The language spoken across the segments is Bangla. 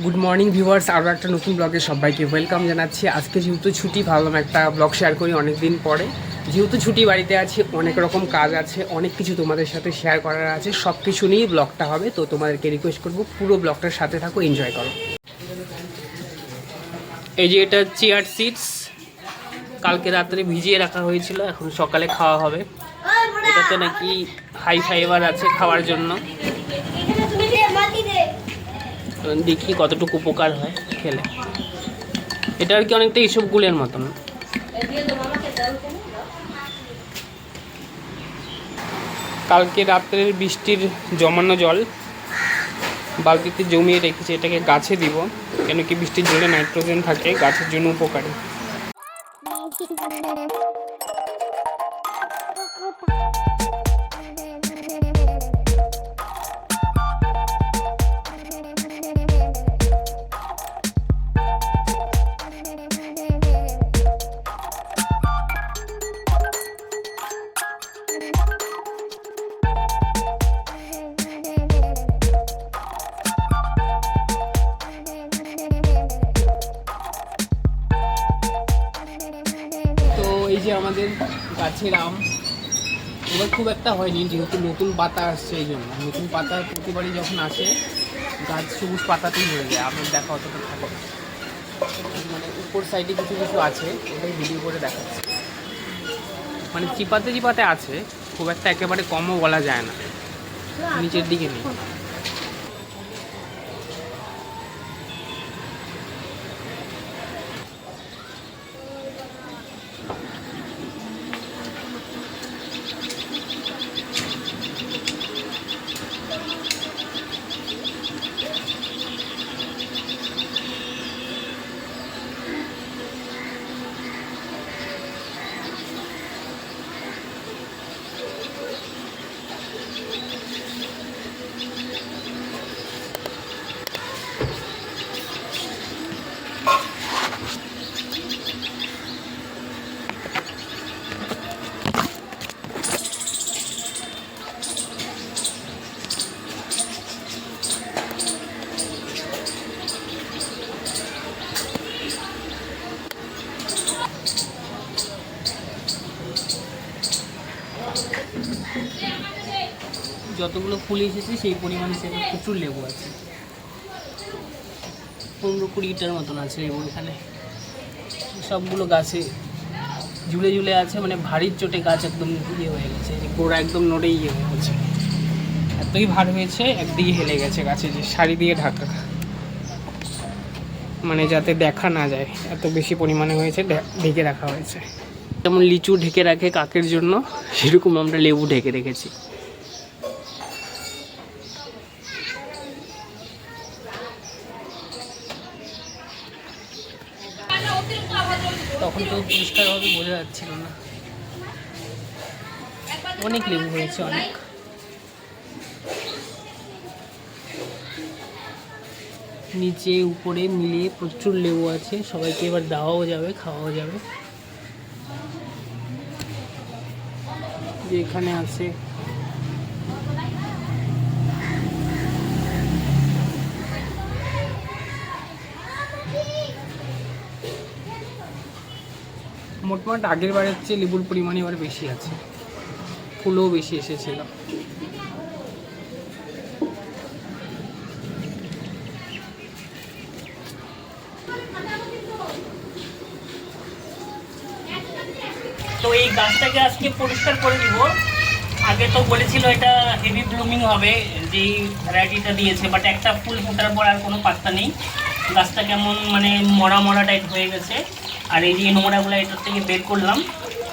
গুড মর্নিং ভিউয়ার্স আরও একটা নতুন ব্লগে সবাইকে ওয়েলকাম জানাচ্ছি। আজকে যেহেতু ছুটি, ভাবলাম একটা ব্লগ শেয়ার করি অনেক দিন পরে। যেহেতু ছুটি বাড়িতে আছি, অনেক রকম কাজ আছে, অনেক কিছু তোমাদের সাথে শেয়ার করার আছে। সব কিছু নিয়েই ব্লগটা হবে, তো তোমাদেরকে রিকোয়েস্ট করব, পুরো ব্লগটার সাথে থাকো এনজয় করো। এই যে এটা চেয়ার সিটস কালকে রাত্রে ভিজিয়ে রাখা হয়েছিল, এখন সকালে খাওয়া হবে। এটাতে নাকি হাই ফাইবার আছে খাওয়ার জন্য। দেখি কতটুকু উপকার হয় খেলে। এটা আর কি অনেকটা ইসবগুলের মতন। কালকে রাত্রের বৃষ্টির জমানো জল বালতিতে জমিয়ে রেখেছি, এটাকে গাছে দিব, কেন কি বৃষ্টির জলে নাইট্রোজেন থাকে, গাছের জন্য উপকারী। যে আমাদের গাছের আম, এবার খুব একটা হয়নি, যেহেতু নতুন পাতা আসছে এই জন্য। নতুন পাতা প্রতিবারই যখন আসে, গাছ সবুজ পাতাতেই হয়ে যায়, আমের দেখা অতটা থাকে মানে উপর সাইডে কিছু কিছু আছে ওটাই ভিডিও করে দেখাচ্ছে। মানে চিপাতে চিপাতে আছে, খুব একটা একেবারে কমও বলা যায় না। নিচের দিকে নেই। যতগুলো ফুল এসেছে, সেই পরিমাণে সে প্রচুর লেবু আছে। পনেরো কুড়িটার মতন আছে লেবু এখানে। সবগুলো গাছে ঝুলে ঝুলে আছে মানে ভারীর চোটে গাছ একদম ইয়ে হয়ে গেছে গোড়া একদম নড়ে ইয়ে হয়ে গেছে। এতই ভার হয়েছে, একদিকে হেলে গেছে গাছে যে শাড়ি দিয়ে ঢাকা। মানে যাতে দেখা না যায়, এত বেশি পরিমাণে হয়েছে ঢেকে রাখা হয়েছে। যেমন লিচু ঢেকে রাখে কাকের জন্য, সেরকম আমরা লেবু ঢেকে রেখেছি। তখন পরিষ্কারভাবে বোঝা যাচ্ছিল না। অনেক লেবু হয়েছে, অনেক। নিচে, উপরে মিলিয়ে প্রচুর লেবু আছে। সবাইকে এবার দেওয়াও যাবে, খাওয়াও যাবে। যে এখানে আছে মোটমাট আগের বারের চেয়ে লেবুর পরিমাণ এবার বেশি আছে। ফুলও বেশি এসেছিল। তো এই গাছটাকে আজকে পরিষ্কার করে দিব আগে তো বলেছিল এটা হেভি ব্লুমিং হবে, যেই ভ্যারাইটিটা দিয়েছে বাট একটা ফুল ফোটার পর আর কোনো পাত্তা নেই। গাছটা কেমন মানে মরা মরা টাইপ হয়ে গেছে। আর এই যে নোংরাগুলো এটার থেকে বের করলাম,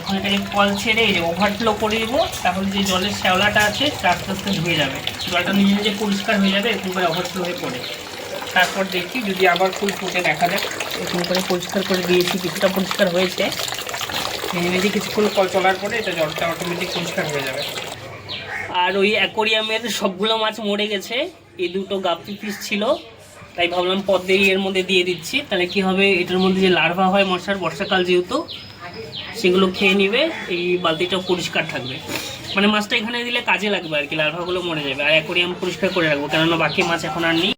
এখন এটাকে কল ছেড়ে এই যে ওভারফ্লো করে দিব, তাহলে যে জলের শ্যাওলাটা আছে সেটা আস্তে আস্তে ধুয়ে যাবে। জলটা নিজে নিজে পরিষ্কার হয়ে যাবে, এরকম করে ওভারফ্লো হয়ে পড়ে। তারপর দেখি, যদি আবার ফুল ফুটে দেখা যায় এরকম করে পরিষ্কার করে দিয়েছি, কিছুটা পরিষ্কার হয়েছে। নিজে নিজে কিছুক্ষণ কল চলার পরে এটা জলটা অটোমেটিক পরিষ্কার হয়ে যাবে। আর ওই অ্যাকোরিয়ামের সবগুলো মাছ মরে গেছে, এই দুটো গাপ্পি পিস ছিল। তাই ভাবলাম পদ্মেই এর মধ্যে দিয়ে দিচ্ছি। তাহলে কি হবে, এটার মধ্যে যে লার্ভা হয় মশার, বর্ষাকাল যেহেতু, সেগুলো খেয়ে নিবে, এই বালতিটা পরিষ্কার থাকবে। মানে মাছটা এখানে দিলে কাজে লাগবে আর কি, লার্ভাগুলো মরে যাবে। আর অ্যাকোরিয়াম পরিষ্কার করে রাখব, কেননা বাকি মাছ এখন আর নেই।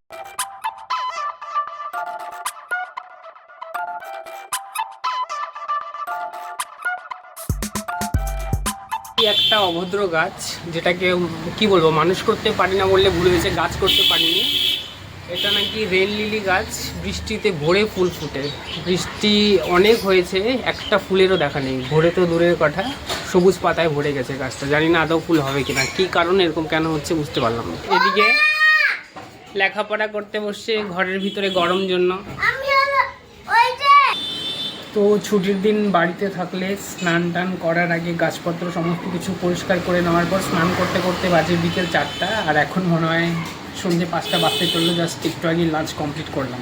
একটা অভদ্র গাছ, যেটাকে, কি বলব, মানুষ করতে পারি না বললে ভুল হয়েছে, গাছ করতে পারিনি। এটা নাকি রেল লিলি গাছ, বৃষ্টিতে ভোরে ফুল ফুটে। বৃষ্টি অনেক হয়েছে, একটা ফুলেরও দেখা নেই। ভোরে তো দূরের কথা, সবুজ পাতায় ভরে গেছে গাছটা। জানি না আদৌ ফুল হবে কিনা, কি কারণ, এরকম কেন হচ্ছে বুঝতে পারলাম না। এদিকে লেখাপড়া করতে বসছে, ঘরের ভিতরে গরম জন্য। তো ছুটির দিন বাড়িতে থাকলে স্নান টান করার আগে গাছপত্র সমস্ত কিছু পরিষ্কার করে নেওয়ার পর স্নান করতে করতে বাজে বিকেল চারটা, আর এখন মনে হয় সন্ধ্যে পাঁচটা বাজতে চলল জাস্ট একটু আগে লাঞ্চ কমপ্লিট করলাম।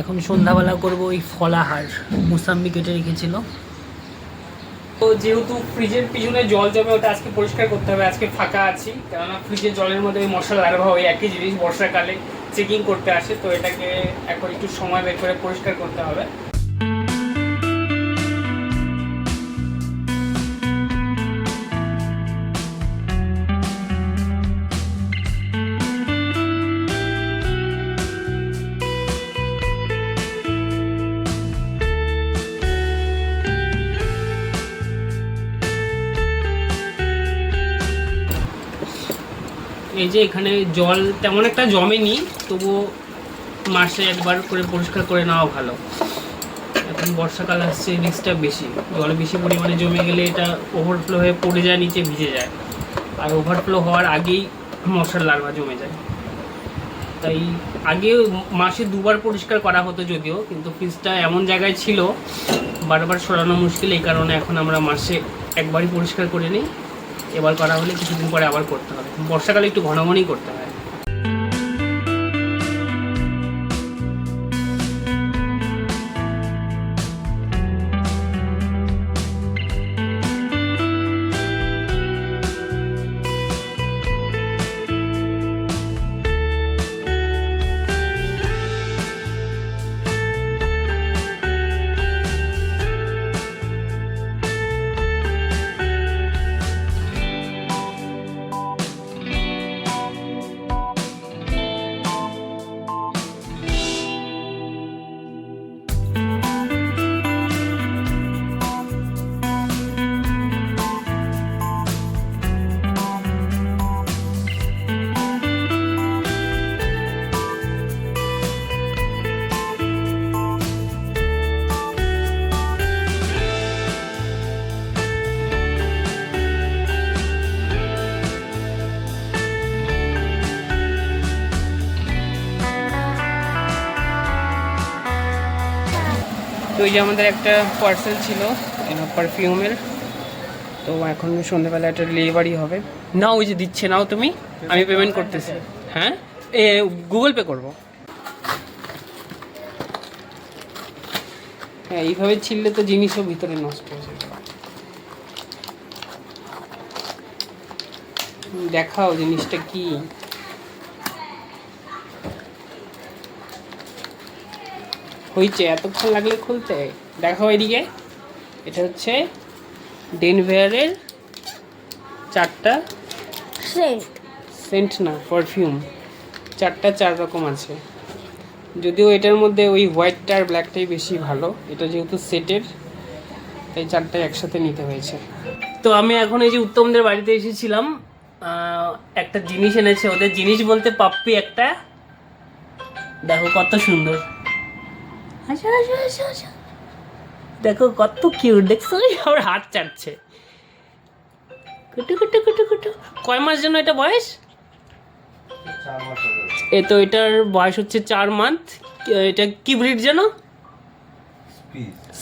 এখন সন্ধ্যাবেলা করব ওই ফলাহার, মুসাম্বি কেটে রেখেছিল। তো যেহেতু ফ্রিজের পিছনে জল জমে, ওটা আজকে পরিষ্কার করতে হবে, আজকে ফাঁকা আছি। কেননা ফ্রিজের জলের মধ্যে ওই মশলা লার্ভা ওই একই জিনিস, বর্ষাকালে চেকিং করতে আসে, তো এটাকে এখন একটু সময় বের করে পরিষ্কার করতে হবে। এই যে এখানে জল তেমন একটা জমেনি, তবুও মাসে একবার করে পরিষ্কার করে নেওয়া ভালো। এখন বর্ষাকাল আসছে রিস্কটা বেশি। জল বেশি পরিমাণে জমে গেলে এটা ওভারফ্লো হয়ে পড়ে যায়, নিচে ভিজে যায়। আর ওভারফ্লো হওয়ার আগেই মশার লার্ভা জমে যায়। তাই আগে মাসে দুবার পরিষ্কার করা হতো যদিও, কিন্তু ফ্রিজটা এমন জায়গায় ছিল, বারবার সরানো মুশকিল। এই কারণে এখন আমরা মাসে একবারই পরিষ্কার করে নিই। এবার করা হলে কিছুদিন পরে আবার করতে হবে। বর্ষাকালে একটু ঘন ঘনই করতে হয়। তো এই যে আমাদের একটা পার্সেল ছিল পারফিউমের তো এখন সন্ধ্যেবেলা একটা ডেলিভারি হবে। না ওই যে দিচ্ছে, নাও তুমি। আমি পেমেন্ট করতেছি। হ্যাঁ? এ গুগল পে করব। হ্যাঁ এইভাবে ছিললে তো জিনিসও ভিতরে নষ্ট হয়ে যাবে। দেখাও জিনিসটা কি। হয়েছে এতক্ষণ লাগলে খুলতে। দেখাও এদিকে। এটা হচ্ছে ডেনভেয়ারের চারটা সেন্ট সেন্ট না পারফিউম চারটা চার রকম আছে। যদিও এটার মধ্যে ওই হোয়াইটটা আর ব্ল্যাকটাই বেশি ভালো। এটা যেহেতু সেটের তাই চারটাই একসাথে নিতে হয়েছে। তো আমি এখন এই যে উত্তমদের বাড়িতে এসেছিলাম একটা জিনিস এনেছে। ওদের জিনিস বলতে পাপ্পি একটা। দেখো কত সুন্দর। আসো আসো আসো আসো। দেখো কত কিউট দেখছ? আমার হাত চাটছে। কুটু কুটু কুটু কুটু। কয় মাস জন্য এটা বয়স? এ তো এটার বয়স হচ্ছে চার মান্থ এটা কি ব্রিড যেন?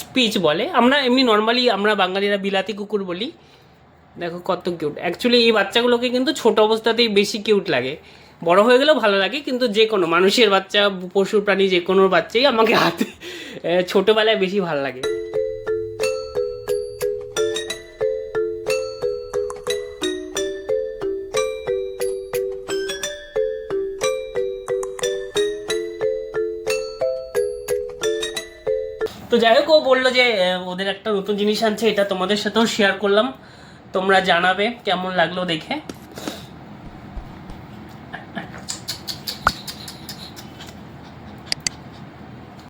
স্পিচ বলে। আমরা এমনি নর্মালি আমরা বাঙালিরা বিলাতি কুকুর বলি। দেখো কত কিউট অ্যাকচুয়ালি এই বাচ্চাগুলোকে কিন্তু ছোট অবস্থাতেই বেশি কিউট লাগে। বড় হয়ে গেলেও ভালো লাগে, কিন্তু যে কোনো মানুষের বাচ্চা পশু প্রাণী যে কোনো বাচ্চাই আমাকে হাতে ছোটবেলায় বেশি ভালো লাগে। তো যাই হোক, ও বলল যে ওদের একটা নতুন জিনিস আনছে, এটা তোমাদের সাথেও শেয়ার করলাম। তোমরা জানাবে, কেমন লাগল দেখে।